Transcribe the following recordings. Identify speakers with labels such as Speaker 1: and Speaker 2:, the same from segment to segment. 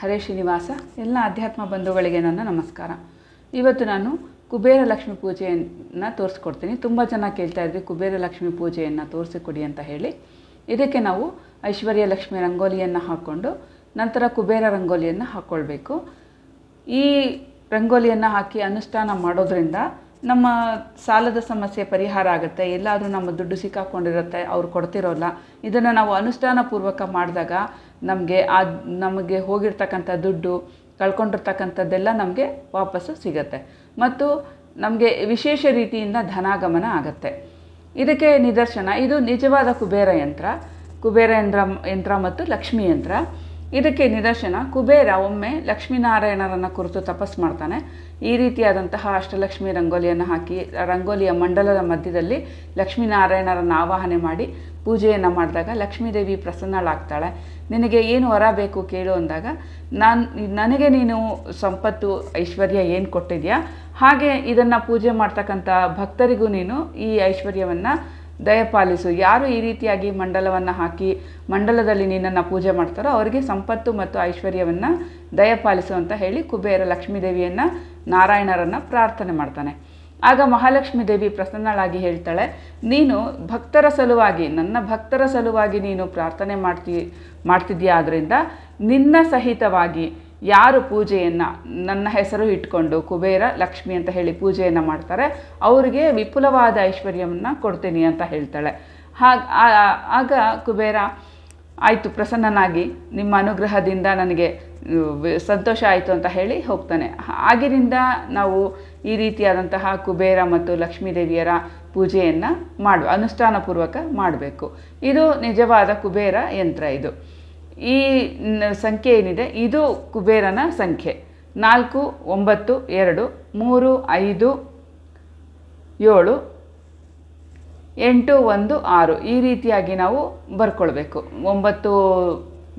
Speaker 1: ಹರೇ ಶ್ರೀನಿವಾಸ, ಎಲ್ಲ ಅಧ್ಯಾತ್ಮ ಬಂಧುಗಳಿಗೆ ನನ್ನ ನಮಸ್ಕಾರ. ಇವತ್ತು ನಾನು ಕುಬೇರ ಲಕ್ಷ್ಮಿ ಪೂಜೆಯನ್ನು ತೋರಿಸ್ಕೊಡ್ತೀನಿ. ತುಂಬ ಜನ ಕೇಳ್ತಾ ಇದ್ವಿ ಕುಬೇರ ಲಕ್ಷ್ಮಿ ಪೂಜೆಯನ್ನು ತೋರಿಸಿಕೊಡಿ ಅಂತ ಹೇಳಿ. ಇದಕ್ಕೆ ನಾವು ಐಶ್ವರ್ಯ ಲಕ್ಷ್ಮಿ ರಂಗೋಲಿಯನ್ನು ಹಾಕ್ಕೊಂಡು ನಂತರ ಕುಬೇರ ರಂಗೋಲಿಯನ್ನು ಹಾಕ್ಕೊಳ್ಬೇಕು ಈ ರಂಗೋಲಿಯನ್ನು ಹಾಕಿ ಅನುಷ್ಠಾನ ಮಾಡೋದ್ರಿಂದ ನಮ್ಮ ಸಾಲದ ಸಮಸ್ಯೆ ಪರಿಹಾರ ಆಗುತ್ತೆ. ಎಲ್ಲಾದರೂ ನಮ್ಮ ದುಡ್ಡು ಸಿಕ್ಕಾಕೊಂಡಿರುತ್ತೆ, ಅವ್ರು ಕೊಡ್ತಿರೋಲ್ಲ. ಇದನ್ನು ನಾವು ಅನುಷ್ಠಾನ ಪೂರ್ವಕ ಮಾಡಿದಾಗ ನಮಗೆ ಆ, ನಮಗೆ ಹೋಗಿರ್ತಕ್ಕಂಥ ದುಡ್ಡು, ಕಳ್ಕೊಂಡಿರ್ತಕ್ಕಂಥದ್ದೆಲ್ಲ ನಮಗೆ ವಾಪಸ್ಸು ಸಿಗತ್ತೆ. ಮತ್ತು ನಮಗೆ ವಿಶೇಷ ರೀತಿಯಿಂದ ಧನಾಗಮನ ಆಗುತ್ತೆ. ಇದಕ್ಕೆ ನಿದರ್ಶನ, ಇದು ನಿಜವಾದ ಕುಬೇರ ಯಂತ್ರ. ಕುಬೇರ ಯಂತ್ರ ಯಂತ್ರ ಮತ್ತು ಲಕ್ಷ್ಮೀ ಯಂತ್ರ. ಇದಕ್ಕೆ ನಿದರ್ಶನ ಕುಬೇರ ಒಮ್ಮೆ ಲಕ್ಷ್ಮೀನಾರಾಯಣರನ್ನು ಕುರಿತು ತಪಸ್ ಮಾಡ್ತಾನೆ. ಈ ರೀತಿಯಾದಂತಹ ಅಷ್ಟಲಕ್ಷ್ಮಿ ರಂಗೋಲಿಯನ್ನು ಹಾಕಿ, ರಂಗೋಲಿಯ ಮಂಡಲದ ಮಧ್ಯದಲ್ಲಿ ಲಕ್ಷ್ಮೀನಾರಾಯಣರನ್ನು ಆವಾಹನೆ ಮಾಡಿ ಪೂಜೆಯನ್ನು ಮಾಡಿದಾಗ ಲಕ್ಷ್ಮೀದೇವಿ ಪ್ರಸನ್ನಳಾಗ್ತಾಳೆ. ನಿನಗೆ ಏನು ವರ ಬೇಕು ಕೇಳು ಅಂದಾಗ, ನಾನು, ನನಗೆ ನೀನು ಸಂಪತ್ತು, ಐಶ್ವರ್ಯ ಏನು ಕೊಟ್ಟಿದೆಯಾ? ಹಾಗೆ ಇದನ್ನು ಪೂಜೆ ಮಾಡ್ತಕ್ಕಂಥ ಭಕ್ತರಿಗೂ ನೀನು ಈ ಐಶ್ವರ್ಯವನ್ನು ದಯಪಾಲಿಸು ಯಾರು ಈ ರೀತಿಯಾಗಿ ಮಂಡಲವನ್ನು ಹಾಕಿ ಮಂಡಲದಲ್ಲಿ ನಿನ್ನನ್ನು ಪೂಜೆ ಮಾಡ್ತಾರೋ ಅವರಿಗೆ ಸಂಪತ್ತು ಮತ್ತು ಐಶ್ವರ್ಯವನ್ನು ದಯಪಾಲಿಸು ಅಂತ ಹೇಳಿ ಕುಬೇರ ಲಕ್ಷ್ಮೀದೇವಿಯನ್ನು ನಾರಾಯಣರನ್ನು ಪ್ರಾರ್ಥನೆ ಮಾಡ್ತಾನೆ. ಆಗ ಮಹಾಲಕ್ಷ್ಮೀ ದೇವಿ ಪ್ರಸನ್ನಳಾಗಿ ಹೇಳ್ತಾಳೆ, ನೀನು ಭಕ್ತರ ಸಲುವಾಗಿ, ನನ್ನ ಭಕ್ತರ ಸಲುವಾಗಿ ನೀನು ಪ್ರಾರ್ಥನೆ ಮಾಡ್ತಿ, ಮಾಡ್ತಿದ್ಯಾ? ಆದ್ದರಿಂದ ನಿನ್ನ ಸಹಿತವಾಗಿ ಯಾರು ಪೂಜೆಯನ್ನು ನನ್ನ ಹೆಸರು ಇಟ್ಕೊಂಡು ಕುಬೇರ, ಲಕ್ಷ್ಮಿ ಅಂತ ಹೇಳಿ ಪೂಜೆಯನ್ನು ಮಾಡ್ತಾರೆ, ಅವರಿಗೆ ವಿಪುಲವಾದ ಐಶ್ವರ್ಯವನ್ನು ಕೊಡ್ತೀನಿ ಅಂತ ಹೇಳ್ತಾಳೆ. ಹಾಗ ಆಗ ಕುಬೇರ, ಆಯಿತು, ಪ್ರಸನ್ನನಾಗಿ, ನಿಮ್ಮ ಅನುಗ್ರಹದಿಂದ ನನಗೆ ಸಂತೋಷ ಆಯಿತು ಅಂತ ಹೇಳಿ ಹೋಗ್ತಾನೆ. ಆಗಿನಿಂದ ನಾವು ಈ ರೀತಿಯಾದಂತಹ ಕುಬೇರ ಮತ್ತು ಲಕ್ಷ್ಮೀದೇವಿಯರ ಪೂಜೆಯನ್ನು ಮಾಡು, ಅನುಷ್ಠಾನಪೂರ್ವಕ ಮಾಡಬೇಕು. ಇದು ನಿಜವಾದ ಕುಬೇರ ಯಂತ್ರ ಇದು. ಈ ಸಂಖ್ಯೆ ಏನಿದೆ? ಇದು ಕುಬೇರನ ಸಂಖ್ಯೆ. ನಾಲ್ಕು, ಒಂಬತ್ತು, ಎರಡು, ಮೂರು, ಐದು, ಏಳು, ಎಂಟು, ಒಂದು, ಆರು. ಈ ರೀತಿಯಾಗಿ ನಾವು ಬರ್ಕೊಳ್ಬೇಕು. ಒಂಬತ್ತು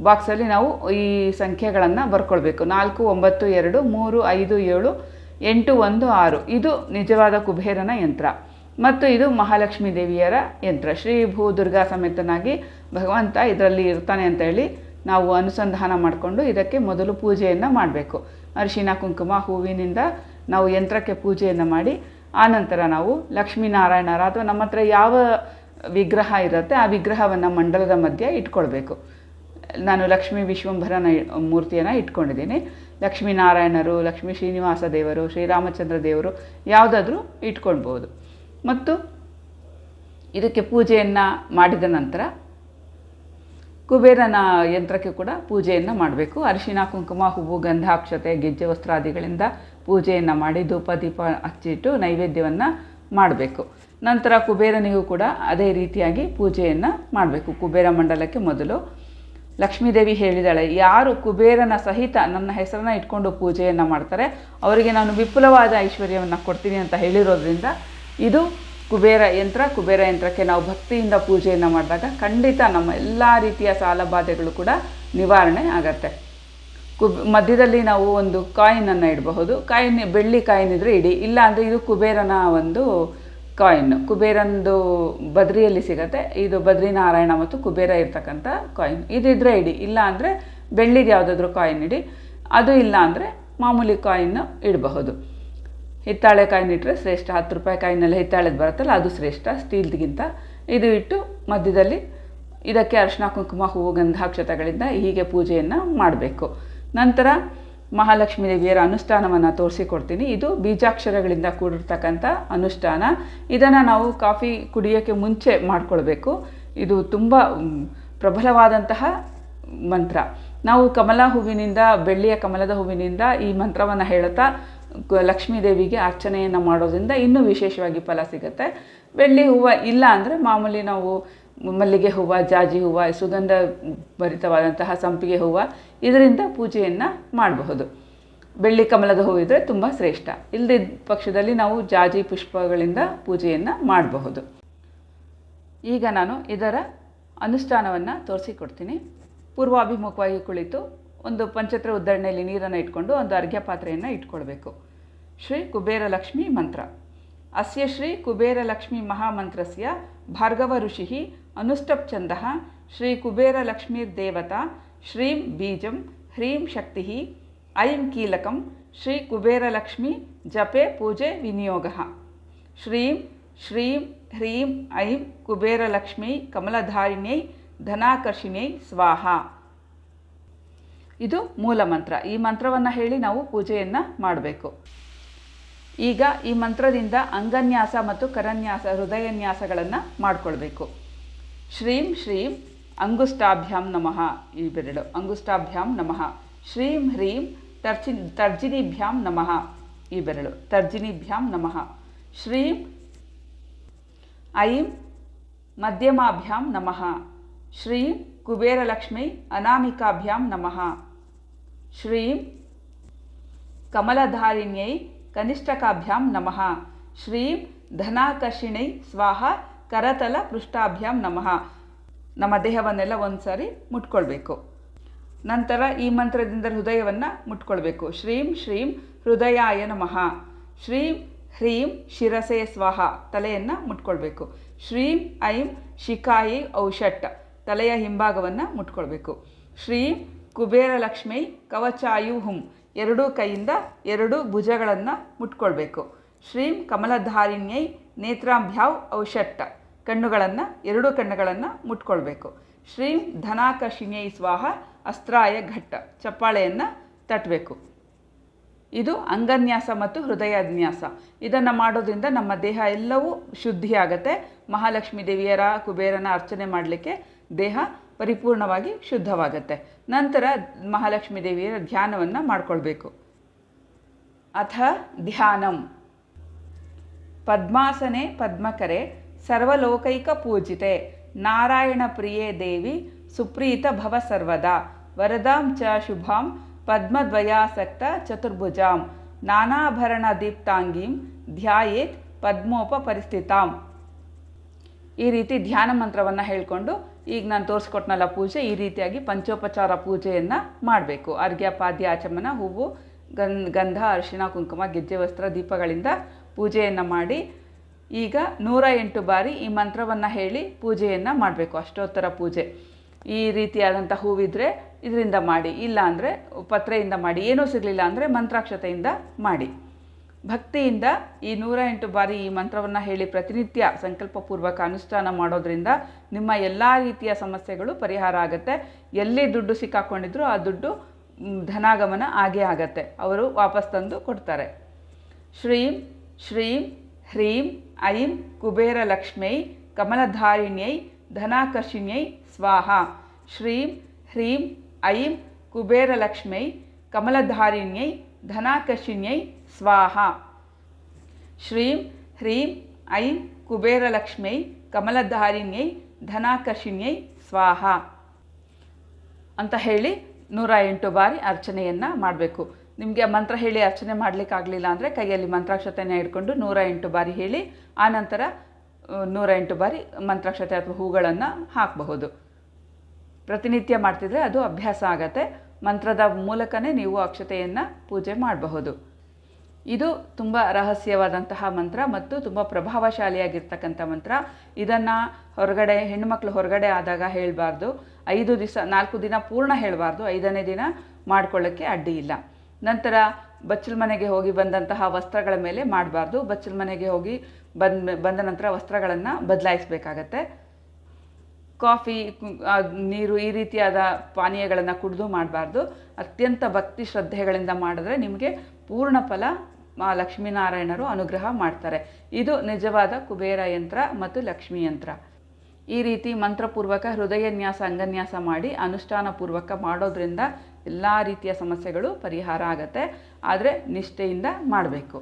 Speaker 1: ಬಾಕ್ಸಲ್ಲಿ ನಾವು ಈ ಸಂಖ್ಯೆಗಳನ್ನು ಬರ್ಕೊಳ್ಬೇಕು. ನಾಲ್ಕು, ಒಂಬತ್ತು, ಎರಡು, ಮೂರು, ಐದು, ಏಳು, ಎಂಟು, ಒಂದು, ಆರು. ಇದು ನಿಜವಾದ ಕುಬೇರನ ಯಂತ್ರ. ಮತ್ತು ಇದು ಮಹಾಲಕ್ಷ್ಮೀ ದೇವಿಯರ ಯಂತ್ರ. ಶ್ರೀ ಭೂ ದುರ್ಗಾ ಸಮೇತನಾಗಿ ಭಗವಂತ ಇದರಲ್ಲಿ ಇರ್ತಾನೆ ಅಂತ ಹೇಳಿ ನಾವು ಅನುಸಂಧಾನ ಮಾಡಿಕೊಂಡು ಇದಕ್ಕೆ ಮೊದಲು ಪೂಜೆಯನ್ನು ಮಾಡಬೇಕು. ಅರಿಶಿನ, ಕುಂಕುಮ, ಹೂವಿನಿಂದ ನಾವು ಯಂತ್ರಕ್ಕೆ ಪೂಜೆಯನ್ನು ಮಾಡಿ, ಆನಂತರ ನಾವು ಲಕ್ಷ್ಮೀನಾರಾಯಣರ ಅಥವಾ ನಮ್ಮ ಹತ್ರ ಯಾವ ವಿಗ್ರಹ ಇರುತ್ತೆ ಆ ವಿಗ್ರಹವನ್ನು ಮಂಡಲದ ಮಧ್ಯೆ ಇಟ್ಕೊಳ್ಬೇಕು. ನಾನು ಲಕ್ಷ್ಮೀ ವಿಶ್ವಂಭರನ ಮೂರ್ತಿಯನ್ನು ಇಟ್ಕೊಂಡಿದ್ದೀನಿ. ಲಕ್ಷ್ಮೀನಾರಾಯಣರು, ಲಕ್ಷ್ಮೀ ಶ್ರೀನಿವಾಸ ದೇವರು ಶ್ರೀರಾಮಚಂದ್ರ ದೇವರು ಯಾವುದಾದ್ರೂ ಇಟ್ಕೊಳ್ಬೋದು. ಮತ್ತು ಇದಕ್ಕೆ ಪೂಜೆಯನ್ನು ಮಾಡಿದ ನಂತರ ಕುಬೇರನ ಯಂತ್ರಕ್ಕೆ ಕೂಡ ಪೂಜೆಯನ್ನು ಮಾಡಬೇಕು. ಅರಿಶಿನ ಕುಂಕುಮ, ಹೂವು, ಗಂಧಾಕ್ಷತೆ, ಗೆಜ್ಜೆ, ವಸ್ತ್ರಾದಿಗಳಿಂದ ಪೂಜೆಯನ್ನು ಮಾಡಿ ಧೂಪ, ದೀಪ ಹಚ್ಚಿಟ್ಟು ನೈವೇದ್ಯವನ್ನು ಮಾಡಬೇಕು. ನಂತರ ಕುಬೇರನಿಗೂ ಕೂಡ ಅದೇ ರೀತಿಯಾಗಿ ಪೂಜೆಯನ್ನು ಮಾಡಬೇಕು. ಕುಬೇರ ಮಂಡಲಕ್ಕೆ ಮೊದಲು ಲಕ್ಷ್ಮೀದೇವಿ ಹೇಳಿದಾಳೆ, ಯಾರು ಕುಬೇರನ ಸಹಿತ ನನ್ನ ಹೆಸರನ್ನು ಇಟ್ಕೊಂಡು ಪೂಜೆಯನ್ನು ಮಾಡ್ತಾರೆ, ಅವರಿಗೆ ನಾನು ವಿಪುಲವಾದ ಐಶ್ವರ್ಯವನ್ನು ಕೊಡ್ತೀನಿ ಅಂತ ಹೇಳಿರೋದ್ರಿಂದ ಇದು ಕುಬೇರ ಯಂತ್ರ, ಕುಬೇರ ಯಂತ್ರಕ್ಕೆ ನಾವು ಭಕ್ತಿಯಿಂದ ಪೂಜೆಯನ್ನು ಮಾಡಿದಾಗ ಖಂಡಿತ ನಮ್ಮ ಎಲ್ಲ ರೀತಿಯ ಸಾಲ ಬಾಧೆಗಳು ಕೂಡ ನಿವಾರಣೆ ಆಗತ್ತೆ. ಕುಬ್, ಮಧ್ಯದಲ್ಲಿ ನಾವು ಒಂದು ಕಾಯಿನನ್ನು ಇಡಬಹುದು. ಕಾಯಿನ್, ಬೆಳ್ಳಿ ಕಾಯಿನ್ ಇದ್ರೆ ಇಡಿ. ಇಲ್ಲ ಅಂದರೆ ಇದು ಕುಬೇರನ ಒಂದು ಕಾಯಿನ್. ಕುಬೇರಂದು ಬದ್ರಿಯಲ್ಲಿ ಸಿಗತ್ತೆ. ಇದು ಬದ್ರಿನಾರಾಯಣ ಮತ್ತು ಕುಬೇರ ಇರ್ತಕ್ಕಂಥ ಕಾಯಿನ್. ಇದಿದ್ರೆ ಇಡಿ. ಇಲ್ಲ ಅಂದರೆ ಬೆಳ್ಳಿಗೆ ಯಾವುದಾದ್ರೂ ಕಾಯಿನ್ ಇಡಿ. ಅದು ಇಲ್ಲ ಅಂದರೆ ಮಾಮೂಲಿ ಕಾಯಿನ್ ಇಡಬಹುದು. ಹಿತ್ತಾಳೆ ಕಾಯಿನ ಇಟ್ಟರೆ ಶ್ರೇಷ್ಠ. ಹತ್ತು ರೂಪಾಯಿ ಕಾಯಿನಲ್ಲಿ ಹಿತ್ತಾಳೆದು ಬರುತ್ತಲ್ಲ, ಅದು ಶ್ರೇಷ್ಠ. ಸ್ಟೀಲ್ಗಿಂತ ಇದು ಇಟ್ಟು ಮಧ್ಯದಲ್ಲಿ ಇದಕ್ಕೆ ಅರಿಶಿನ ಕುಂಕುಮ, ಹೂವು, ಗಂಧಾಕ್ಷತೆಗಳಿಂದ ಹೀಗೆ ಪೂಜೆಯನ್ನು ಮಾಡಬೇಕು. ನಂತರ ಮಹಾಲಕ್ಷ್ಮೀ ದೇವಿಯರ ಅನುಷ್ಠಾನವನ್ನು ತೋರಿಸಿಕೊಡ್ತೀನಿ. ಇದು ಬೀಜಾಕ್ಷರಗಳಿಂದ ಕೂಡಿರ್ತಕ್ಕಂಥ ಅನುಷ್ಠಾನ. ಇದನ್ನು ನಾವು ಕಾಫಿ ಕುಡಿಯೋಕ್ಕೆ ಮುಂಚೆ ಮಾಡಿಕೊಳ್ಬೇಕು. ಇದು ತುಂಬ ಪ್ರಬಲವಾದಂತಹ ಮಂತ್ರ. ನಾವು ಕಮಲ ಹೂವಿನಿಂದ, ಬೆಳ್ಳಿಯ ಕಮಲದ ಹೂವಿನಿಂದ ಈ ಮಂತ್ರವನ್ನು ಹೇಳುತ್ತಾ, ಲಕ್ಷ್ಮೀ ದೇವಿಗೆ ಅರ್ಚನೆಯನ್ನು ಮಾಡೋದ್ರಿಂದ ಇನ್ನೂ ವಿಶೇಷವಾಗಿ ಫಲ ಸಿಗುತ್ತೆ. ಬೆಳ್ಳಿ ಹೂವು ಇಲ್ಲ ಅಂದರೆ ಮಾಮೂಲಿ ನಾವು ಮಲ್ಲಿಗೆ ಹೂವು, ಜಾಜಿ ಹೂವು, ಸುಗಂಧ ಭರಿತವಾದಂತಹ ಸಂಪಿಗೆ ಹೂವು ಇದರಿಂದ ಪೂಜೆಯನ್ನು ಮಾಡಬಹುದು. ಬೆಳ್ಳಿ ಕಮಲದ ಹೂವು ಇದ್ದರೆ ತುಂಬ ಶ್ರೇಷ್ಠ. ಇಲ್ಲದಿದ್ದ ಪಕ್ಷದಲ್ಲಿ ನಾವು ಜಾಜಿ ಪುಷ್ಪಗಳಿಂದ ಪೂಜೆಯನ್ನು ಮಾಡಬಹುದು. ಈಗ ನಾನು ಇದರ ಅನುಷ್ಠಾನವನ್ನು ತೋರಿಸಿಕೊಡ್ತೀನಿ. ಪೂರ್ವಾಭಿಮುಖವಾಗಿ ಕುಳಿತು ಒಂದು ಪಂಚತ್ರ ಉದ್ದರಣೆಯಲ್ಲಿ ನೀರನ್ನು ಇಟ್ಕೊಂಡು ಒಂದು ಅರ್ಘ್ಯ ಪಾತ್ರೆಯನ್ನು ಇಟ್ಕೊಳ್ಬೇಕು. ಶ್ರೀ ಕುಬೇರ ಲಕ್ಷ್ಮಿ ಮಂತ್ರ. ಅಸ್ಯ ಶ್ರೀ ಕುಬೇರ ಲಕ್ಷ್ಮಿ ಮಹಾಮಂತ್ರಸ್ಯ ಭಾರ್ಗವ ಋಷಿ ಅನುಷ್ಟಪ್ ಚಂದ ಶ್ರೀ ಕುಬೇರ ಲಕ್ಷ್ಮೀರ್ದೇವತಾ ಶ್ರೀಂ ಬೀಜಂ ಹ್ರೀಂ ಶಕ್ತಿ ಐಂ ಕೀಲಕಂ ಶ್ರೀ ಕುಬೇರಲಕ್ಷ್ಮಿ ಜಪೆ ಪೂಜೆ ವಿನಿಯೋಗ. ಶ್ರೀಂ ಶ್ರೀಂ ಹ್ರೀಂ ಐಂ ಕುಬೇರಲಕ್ಷ್ಮಿ ಕಮಲಧಾರಿಣ್ಯೈ ಧನಾಕರ್ಷಿಣ್ಯೈ ಸ್ವಾಹ. ಇದು ಮೂಲ ಮಂತ್ರ. ಈ ಮಂತ್ರವನ್ನು ಹೇಳಿ ನಾವು ಪೂಜೆಯನ್ನು ಮಾಡಬೇಕು. ಈಗ ಈ ಮಂತ್ರದಿಂದ ಅಂಗನ್ಯಾಸ ಮತ್ತು ಕರನ್ಯಾಸ, ಹೃದಯನ್ಯಾಸಗಳನ್ನು ಮಾಡಿಕೊಳ್ಬೇಕು. ಶ್ರೀಂ ಶ್ರೀಂ ಅಂಗುಷ್ಟಾಭ್ಯಾಂ ನಮಃ. ಈ ಬೆರಳು. ಅಂಗುಷ್ಟಾಭ್ಯಾಂ ನಮಃ. ಶ್ರೀಂ ಹ್ರೀಂ ತರ್ಜಿ ತರ್ಜಿನಿಭ್ಯಾಂ ನಮಃ. ಈ ಬೆರಳು. ತರ್ಜಿನಿಭ್ಯಾಂ ನಮಃ. ಶ್ರೀಂ ಐಂ ಮಧ್ಯಮಾಭ್ಯಾಂ ನಮಃ. ಶ್ರೀಂ ಕುಬೇರಲಕ್ಷ್ಮೀ ಅನಾಮಿಕಾಭ್ಯಾಂ ನಮಃ. ಶ್ರೀಂ ಕಮಲಧಾರಿಣ್ಯೈ ಕನಿಷ್ಠಕಾಭ್ಯಾಂ ನಮಃ. ಶ್ರೀಂ ಧನಾಕರ್ಷಿಣೈ ಸ್ವಾಹ ಕರತಲ ಪೃಷ್ಠಾಭ್ಯಾಂ ನಮಃ. ನಮ್ಮ ದೇಹವನ್ನೆಲ್ಲ ಒಂದು ಸಾರಿ ಮುಟ್ಕೊಳ್ಬೇಕು. ನಂತರ ಈ ಮಂತ್ರದಿಂದ ಹೃದಯವನ್ನು ಮುಟ್ಕೊಳ್ಬೇಕು. ಶ್ರೀಂ ಶ್ರೀಂ ಹೃದಯಾಯ ನಮಃ. ಶ್ರೀಂ ಹ್ರೀಂ ಶಿರಸೆ ಸ್ವಾಹ ತಲೆಯನ್ನು ಮುಟ್ಕೊಳ್ಬೇಕು. ಶ್ರೀಂ ಐಂ ಶಿಖಾಯಿ ಔಷಟ್. ತಲೆಯ ಹಿಂಭಾಗವನ್ನು ಮುಟ್ಕೊಳ್ಬೇಕು. ಶ್ರೀ ಕುಬೇರಲಕ್ಷ್ಮೈ ಕವಚಾಯು ಹುಂ ಎರಡೂ ಕೈಯಿಂದ ಎರಡು ಭುಜಗಳನ್ನು ಮುಟ್ಕೊಳ್ಬೇಕು. ಶ್ರೀಂ ಕಮಲಧಾರಿಣ್ಯೈ ನೇತ್ರಾಂಭ್ಯಾವ್ ಔಷಟ್ಟ ಕಣ್ಣುಗಳನ್ನು ಎರಡೂ ಕಣ್ಣುಗಳನ್ನು ಮುಟ್ಕೊಳ್ಬೇಕು. ಶ್ರೀಂ ಧನಾಕರ್ಷಿಣ್ಯೈ ಸ್ವಾಹ ಅಸ್ತ್ರಾಯ ಘಟ್ಟ ಚಪ್ಪಾಳೆಯನ್ನು ತಟ್ಟಬೇಕು ಇದು ಅಂಗನ್ಯಾಸ ಮತ್ತು ಹೃದಯನ್ಯಾಸ ಇದನ್ನು ಮಾಡೋದ್ರಿಂದ ನಮ್ಮ ದೇಹ ಎಲ್ಲವೂ ಶುದ್ಧಿಯಾಗತ್ತೆ. ಮಹಾಲಕ್ಷ್ಮೀ ದೇವಿಯರ ಕುಬೇರನ ಅರ್ಚನೆ ಮಾಡಲಿಕ್ಕೆ ದೇಹ ಪರಿಪೂರ್ಣವಾಗಿ ಶುದ್ಧವಾಗುತ್ತೆ. ನಂತರ ಮಹಾಲಕ್ಷ್ಮೀ ದೇವಿಯರ ಧ್ಯಾನವನ್ನು ಮಾಡಿಕೊಳ್ಬೇಕು. ಅಥ ಧ್ಯಾನಂ. ಪದ್ಮಾಸನೆ ಪದ್ಮಕರೆ ಸರ್ವಲೋಕೈಕ ಪೂಜಿತೆ. ನಾರಾಯಣ ಪ್ರಿಯೇ ದೇವಿ ಸುಪ್ರೀತ ಭವ ಸರ್ವದಾ. ವರದಾಂ ಚ ಶುಭಾಂ ಪದ್ಮದ್ವಯಾಸಕ್ತ ಚತುರ್ಭುಜಾಂ. ನಾನಾಭರಣ ದೀಪ್ತಾಂಗೀಂ ಧ್ಯಾಯೇತ್ ಪದ್ಮೋಪ ಪರಿಸ್ಥಿತಾಂ ಈ ರೀತಿ ಧ್ಯಾನ ಮಂತ್ರವನ್ನು ಹೇಳಿಕೊಂಡು ಈಗ ನಾನು ತೋರಿಸ್ಕೊಟ್ನಲ್ಲ ಪೂಜೆ, ಈ ರೀತಿಯಾಗಿ ಪಂಚೋಪಚಾರ ಪೂಜೆಯನ್ನು ಮಾಡಬೇಕು. ಅರ್ಘ್ಯ ಪಾದ್ಯ ಆಚಮನ ಹೂವು, ಗನ್, ಗಂಧ, ಅರಿಶಿಣ, ಕುಂಕುಮ, ಗೆಜ್ಜೆ, ವಸ್ತ್ರ, ದೀಪಗಳಿಂದ ಪೂಜೆಯನ್ನು ಮಾಡಿ ಈಗ ನೂರ ಎಂಟು ಬಾರಿ ಈ ಮಂತ್ರವನ್ನು ಹೇಳಿ ಪೂಜೆಯನ್ನು ಮಾಡಬೇಕು. ಅಷ್ಟೋತ್ತರ ಪೂಜೆ. ಈ ರೀತಿಯಾದಂಥ ಹೂವಿದ್ರೆ ಇದರಿಂದ ಮಾಡಿ ಇಲ್ಲ ಅಂದರೆ ಪತ್ರೆಯಿಂದ ಮಾಡಿ, ಏನೂ ಸಿಗಲಿಲ್ಲ ಅಂದರೆ ಮಂತ್ರಾಕ್ಷತೆಯಿಂದ ಮಾಡಿ. ಭಕ್ತಿಯಿಂದ ಈ ನೂರ ಎಂಟು ಬಾರಿ ಈ ಮಂತ್ರವನ್ನು ಹೇಳಿ ಪ್ರತಿನಿತ್ಯ ಸಂಕಲ್ಪಪೂರ್ವಕ ಅನುಷ್ಠಾನ ಮಾಡೋದ್ರಿಂದ ನಿಮ್ಮ ಎಲ್ಲ ರೀತಿಯ ಸಮಸ್ಯೆಗಳು ಪರಿಹಾರ ಆಗುತ್ತೆ. ಎಲ್ಲಿ ದುಡ್ಡು ಸಿಕ್ಕಾಕೊಂಡಿದ್ರು ಆ ದುಡ್ಡು ಧನಾಗಮನ ಆಗೇ ಆಗತ್ತೆ. ಅವರು ವಾಪಸ್ ತಂದು ಕೊಡ್ತಾರೆ. ಶ್ರೀಂ ಶ್ರೀಂ, ಹ್ರೀಂ, ಐಂ ಕುಬೇರಲಕ್ಷ್ಮ್ಯೈ ಕಮಲಧಾರಿಣ್ಯೈ, ಧನಾಕರ್ಷಿಣ್ಯೈ, ಸ್ವಾಹ. ಶ್ರೀಂ, ಹ್ರೀಂ, ಐಂ ಕುಬೇರಲಕ್ಷ್ಮ್ಯೈ ಕಮಲಧಾರಿಣ್ಯೈ, ಧನಾಕರ್ಷಿಣ್ಯೈ ಸ್ವಾಹ. ಶ್ರೀಂ ಹ್ರೀಂ ಐಂ ಕುಬೇರಲಕ್ಷ್ಮ್ಯೈ ಕಮಲಧಾರಿಣ್ಯೈ ಧನಾಕರ್ಷಿಣ್ಯೈ ಸ್ವಾಹ. ಅಂತ ಹೇಳಿ ನೂರ ಎಂಟು ಬಾರಿ ಅರ್ಚನೆಯನ್ನು ಮಾಡಬೇಕು. ನಿಮಗೆ ಮಂತ್ರ ಹೇಳಿ ಅರ್ಚನೆ ಮಾಡಲಿಕ್ಕಾಗಲಿಲ್ಲ ಅಂದರೆ ಕೈಯಲ್ಲಿ ಮಂತ್ರಾಕ್ಷತೆಯನ್ನು ಇಟ್ಕೊಂಡು ನೂರ ಎಂಟು ಬಾರಿ ಹೇಳಿ ಆನಂತರ ನಂತರ ನೂರ ಎಂಟು ಬಾರಿ ಮಂತ್ರಾಕ್ಷತೆ ಅಥವಾ ಹೂಗಳನ್ನು ಹಾಕಬಹುದು. ಪ್ರತಿನಿತ್ಯ ಮಾಡ್ತಿದ್ರೆ ಅದು ಅಭ್ಯಾಸ ಆಗತ್ತೆ. ಮಂತ್ರದ ಮೂಲಕನೇ ನೀವು ಅಕ್ಷತೆಯನ್ನು ಪೂಜೆ ಮಾಡಬಹುದು. ಇದು ತುಂಬ ರಹಸ್ಯವಾದಂತಹ ಮಂತ್ರ ಮತ್ತು ತುಂಬ ಪ್ರಭಾವಶಾಲಿಯಾಗಿರ್ತಕ್ಕಂಥ ಮಂತ್ರ. ಇದನ್ನು ಹೊರಗಡೆ, ಹೆಣ್ಣುಮಕ್ಳು ಹೊರಗಡೆ ಆದಾಗ ಹೇಳಬಾರ್ದು. ಐದು ದಿವಸ ನಾಲ್ಕು ದಿನ ಪೂರ್ಣ ಹೇಳಬಾರ್ದು. ಐದನೇ ದಿನ ಮಾಡ್ಕೊಳ್ಳೋಕ್ಕೆ ಅಡ್ಡಿ ಇಲ್ಲ. ನಂತರ ಬಚ್ಚಲ ಮನೆಗೆ ಹೋಗಿ ಬಂದಂತಹ ವಸ್ತ್ರಗಳ ಮೇಲೆ ಮಾಡಬಾರ್ದು. ಬಚ್ಚಲ ಮನೆಗೆ ಹೋಗಿ ಬಂದ ಬಂದ ನಂತರ ವಸ್ತ್ರಗಳನ್ನು ಬದಲಾಯಿಸಬೇಕಾಗತ್ತೆ. ಕಾಫಿ ನೀರು ಈ ರೀತಿಯಾದ ಪಾನೀಯಗಳನ್ನು ಕುಡಿದು ಮಾಡಬಾರ್ದು. ಅತ್ಯಂತ ಭಕ್ತಿ ಶ್ರದ್ಧೆಗಳಿಂದ ಮಾಡಿದ್ರೆ ನಿಮಗೆ ಪೂರ್ಣ ಫಲ ಆ, ಲಕ್ಷ್ಮೀನಾರಾಯಣರು ಅನುಗ್ರಹ ಮಾಡ್ತಾರೆ. ಇದು ನಿಜವಾದ ಕುಬೇರ ಯಂತ್ರ ಮತ್ತು ಲಕ್ಷ್ಮೀ ಯಂತ್ರ. ಈ ರೀತಿ ಮಂತ್ರಪೂರ್ವಕ ಹೃದಯನ್ಯಾಸ ಅಂಗನ್ಯಾಸ ಮಾಡಿ ಅನುಷ್ಠಾನಪೂರ್ವಕ ಮಾಡೋದ್ರಿಂದ ಎಲ್ಲ ರೀತಿಯ ಸಮಸ್ಯೆಗಳು ಪರಿಹಾರ ಆಗತ್ತೆ. ಆದರೆ ನಿಷ್ಠೆಯಿಂದ ಮಾಡಬೇಕು.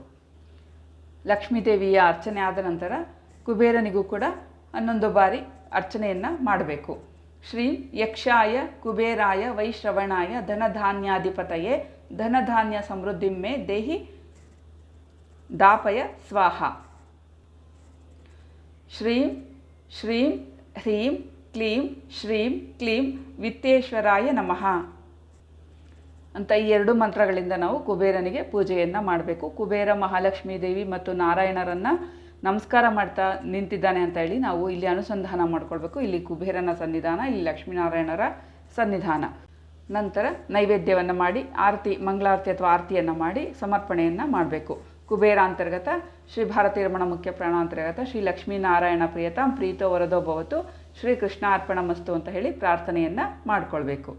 Speaker 1: ಲಕ್ಷ್ಮೀದೇವಿಯ ಅರ್ಚನೆ ಆದ ನಂತರ ಕುಬೇರನಿಗೂ ಕೂಡ ಹನ್ನೊಂದು ಬಾರಿ ಅರ್ಚನೆಯನ್ನು ಮಾಡಬೇಕು. ಶ್ರೀ ಯಕ್ಷಾಯ ಕುಬೇರಾಯ ವೈಶ್ರವಣಾಯ ಧನಧಾನ್ಯಾಧಿಪತಯೇ ಧನಧಾನ್ಯ ಸಮೃದ್ಧಿಮ್ಮೆ ದೇಹಿ ದಾಪಯ ಸ್ವಾಹ. ಶ್ರೀಂ ಶ್ರೀಂ, ಹ್ರೀಂ, ಕ್ಲೀಂ, ಶ್ರೀಂ, ಕ್ಲೀಂ ವಿತ್ತೇಶ್ವರಾಯ ನಮಃ. ಅಂತ ಈ ಎರಡು ಮಂತ್ರಗಳಿಂದ ನಾವು ಕುಬೇರನಿಗೆ ಪೂಜೆಯನ್ನು ಮಾಡಬೇಕು. ಕುಬೇರ ಮಹಾಲಕ್ಷ್ಮೀ ದೇವಿ ಮತ್ತು ನಾರಾಯಣರನ್ನು ನಮಸ್ಕಾರ ಮಾಡ್ತಾ ನಿಂತಿದ್ದಾನೆ ಅಂತ ಹೇಳಿ ನಾವು ಇಲ್ಲಿ ಅನುಸಂಧಾನ ಮಾಡ್ಕೊಳ್ಬೇಕು. ಇಲ್ಲಿ ಕುಬೇರನ ಸನ್ನಿಧಾನ, ಇಲ್ಲಿ ಲಕ್ಷ್ಮೀನಾರಾಯಣರ ಸನ್ನಿಧಾನ. ನಂತರ ನೈವೇದ್ಯವನ್ನು ಮಾಡಿ, ಆರತಿ, ಮಂಗಳಾರತಿ ಅಥವಾ ಆರತಿಯನ್ನು ಮಾಡಿ ಸಮರ್ಪಣೆಯನ್ನು ಮಾಡಬೇಕು. ಕುಬೇರ ಅಂತರ್ಗತ ಶ್ರೀ ಭಾರತಿ ರಮಣ ಮುಖ್ಯ ಪ್ರಾಣಾಂತರ್ಗತ, ಶ್ರೀ ಲಕ್ಷ್ಮೀನಾರಾಯಣ ಪ್ರಿಯತಾಂ ಪ್ರೀತೋ ವರದೋ ಭವತು ಶ್ರೀ ಕೃಷ್ಣ ಅರ್ಪಣ ಮಸ್ತು ಅಂತ ಹೇಳಿ ಪ್ರಾರ್ಥನೆಯನ್ನು ಮಾಡಿಕೊಳ್ಬೇಕು.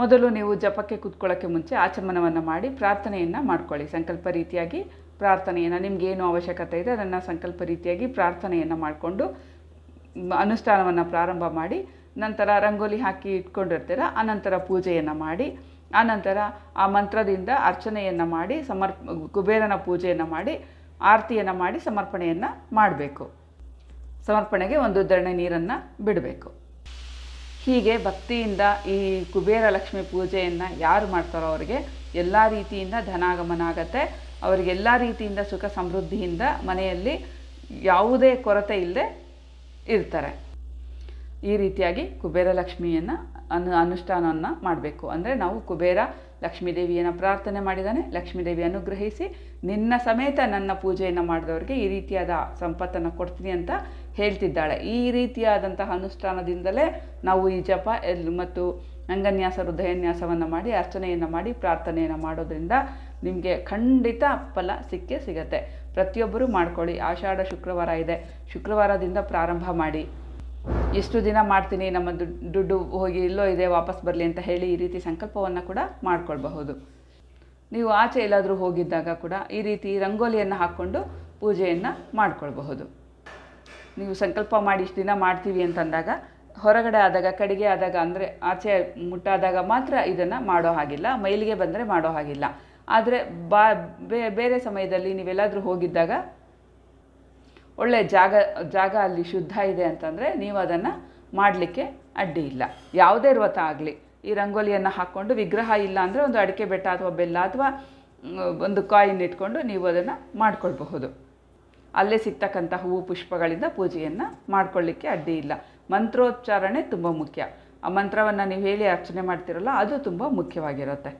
Speaker 1: ಮೊದಲು ನೀವು ಜಪಕ್ಕೆ ಕೂತ್ಕೊಳ್ಳೋಕ್ಕೆ ಮುಂಚೆ ಆಚಮನವನ್ನು ಮಾಡಿ ಪ್ರಾರ್ಥನೆಯನ್ನು ಮಾಡ್ಕೊಳ್ಳಿ. ಸಂಕಲ್ಪ ರೀತಿಯಾಗಿ ಪ್ರಾರ್ಥನೆಯನ್ನು ನಿಮಗೇನು ಅವಶ್ಯಕತೆ ಇದೆ ಅದನ್ನು ಸಂಕಲ್ಪ ರೀತಿಯಾಗಿ ಪ್ರಾರ್ಥನೆಯನ್ನು ಮಾಡಿಕೊಂಡು ಅನುಷ್ಠಾನವನ್ನು ಪ್ರಾರಂಭ ಮಾಡಿ, ನಂತರ ರಂಗೋಲಿ ಹಾಕಿ ಇಟ್ಕೊಂಡಿರ್ತೀರ ಅನಂತರ ಪೂಜೆಯನ್ನು ಮಾಡಿ ಆನಂತರ ಆ ಮಂತ್ರದಿಂದ ಅರ್ಚನೆಯನ್ನು ಮಾಡಿ ಸಮರ್ಪ, ಕುಬೇರನ ಪೂಜೆಯನ್ನು ಮಾಡಿ, ಆರತಿಯನ್ನು ಮಾಡಿ ಸಮರ್ಪಣೆಯನ್ನು ಮಾಡಬೇಕು. ಸಮರ್ಪಣೆಗೆ ಒಂದು ದರಣೆ ನೀರನ್ನು ಬಿಡಬೇಕು. ಹೀಗೆ ಭಕ್ತಿಯಿಂದ ಈ ಕುಬೇರ ಲಕ್ಷ್ಮಿ ಪೂಜೆಯನ್ನು ಯಾರು ಮಾಡ್ತಾರೋ ಅವರಿಗೆ ಎಲ್ಲ ರೀತಿಯಿಂದ ಧನಾಗಮನ ಆಗತ್ತೆ ಅವರಿಗೆಲ್ಲ ರೀತಿಯಿಂದ ಸುಖ ಸಮೃದ್ಧಿಯಿಂದ ಮನೆಯಲ್ಲಿ ಯಾವುದೇ ಕೊರತೆ ಇಲ್ಲದೆ ಇರ್ತಾರೆ. ಈ ರೀತಿಯಾಗಿ ಕುಬೇರ ಲಕ್ಷ್ಮಿಯನ್ನು ಅನು ಅನುಷ್ಠಾನವನ್ನು ಮಾಡಬೇಕು. ಅಂದರೆ ನಾವು ಕುಬೇರ ಲಕ್ಷ್ಮೀದೇವಿಯನ್ನು ಪ್ರಾರ್ಥನೆ ಮಾಡಿದ್ದಾನೆ ಲಕ್ಷ್ಮೀದೇವಿ ಅನುಗ್ರಹಿಸಿ ನಿನ್ನ ಸಮೇತ ನನ್ನ ಪೂಜೆಯನ್ನು ಮಾಡಿದವರಿಗೆ ಈ ರೀತಿಯಾದ ಸಂಪತ್ತನ್ನು ಕೊಡ್ತೀನಿ ಅಂತ ಹೇಳ್ತಿದ್ದಾಳೆ. ಈ ರೀತಿಯಾದಂತಹ ಅನುಷ್ಠಾನದಿಂದಲೇ ನಾವು ಈ ಜಪ, ಎಲ್ ಮತ್ತು ಅಂಗನ್ಯಾಸ, ಹೃದಯನ್ಯಾಸವನ್ನು ಮಾಡಿ, ಅರ್ಚನೆಯನ್ನು ಮಾಡಿ, ಪ್ರಾರ್ಥನೆಯನ್ನು ಮಾಡೋದ್ರಿಂದ ನಿಮಗೆ ಖಂಡಿತ ಫಲ ಸಿಕ್ಕೇ ಸಿಗತ್ತೆ. ಪ್ರತಿಯೊಬ್ಬರೂ ಮಾಡ್ಕೊಳ್ಳಿ. ಆಷಾಢ, ಶುಕ್ರವಾರ ಇದೆ. ಶುಕ್ರವಾರದಿಂದ ಪ್ರಾರಂಭ ಮಾಡಿ. ಎಷ್ಟು ದಿನ ಮಾಡ್ತೀನಿ, ನಮ್ಮ ದುಡ್ಡು ಹೋಗಿ ಇಲ್ಲೋ ಇದೆ, ವಾಪಸ್ ಬರಲಿ ಅಂತ ಹೇಳಿ ಈ ರೀತಿ ಸಂಕಲ್ಪವನ್ನು ಕೂಡ ಮಾಡಿಕೊಳ್ಬಹುದು. ನೀವು ಆಚೆ ಎಲ್ಲಾದರೂ ಹೋಗಿದ್ದಾಗ ಕೂಡ ಈ ರೀತಿ ರಂಗೋಲಿಯನ್ನು ಹಾಕ್ಕೊಂಡು ಪೂಜೆಯನ್ನು ಮಾಡ್ಕೊಳ್ಬಹುದು. ನೀವು ಸಂಕಲ್ಪ ಮಾಡಿ ಇಷ್ಟು ದಿನ ಮಾಡ್ತೀವಿ ಅಂತಂದಾಗ, ಹೊರಗಡೆ ಆದಾಗ, ಕಡಿಗೆ ಆದಾಗ ಅಂದರೆ ಆಚೆ ಮುಟ್ಟಾದಾಗ ಮಾತ್ರ ಇದನ್ನು ಮಾಡೋ ಹಾಗಿಲ್ಲ, ಮೈಲಿಗೆ ಬಂದರೆ ಮಾಡೋ ಹಾಗಿಲ್ಲ. ಆದರೆ ಬಾ, ಬೇರೆ ಸಮಯದಲ್ಲಿ ನೀವೆಲ್ಲಾದರೂ ಹೋಗಿದ್ದಾಗ ಒಳ್ಳೆ ಜಾಗ ಜಾಗ ಅಲ್ಲಿ ಶುದ್ಧ ಇದೆ ಅಂತಂದರೆ ನೀವು ಅದನ್ನು ಮಾಡಲಿಕ್ಕೆ ಅಡ್ಡಿ ಇಲ್ಲ. ಯಾವುದೇ ವ್ರತ ಆಗಲಿ. ಈ ರಂಗೋಲಿಯನ್ನು ಹಾಕ್ಕೊಂಡು ವಿಗ್ರಹ ಇಲ್ಲ ಅಂದರೆ ಒಂದು ಅಡಿಕೆ ಬೆಟ್ಟ ಅಥವಾ ಬೆಲ್ಲ ಅಥವಾ ಒಂದು ಕಾಯಿನ್ ಇಟ್ಕೊಂಡು ನೀವು ಅದನ್ನು ಮಾಡ್ಕೊಳ್ಬಹುದು. ಅಲ್ಲೇ ಸಿಗ್ತಕ್ಕಂಥ ಹೂವು ಪುಷ್ಪಗಳಿಂದ ಪೂಜೆಯನ್ನು ಮಾಡ್ಕೊಳ್ಳಿಕ್ಕೆ ಅಡ್ಡಿ ಇಲ್ಲ. ಮಂತ್ರೋಚ್ಚಾರಣೆ ತುಂಬ ಮುಖ್ಯ. ಆ ಮಂತ್ರವನ್ನು ನೀವು ಹೇಳಿ ಅರ್ಚನೆ ಮಾಡ್ತಿರಲ್ಲ, ಅದು ತುಂಬ ಮುಖ್ಯವಾಗಿರುತ್ತೆ.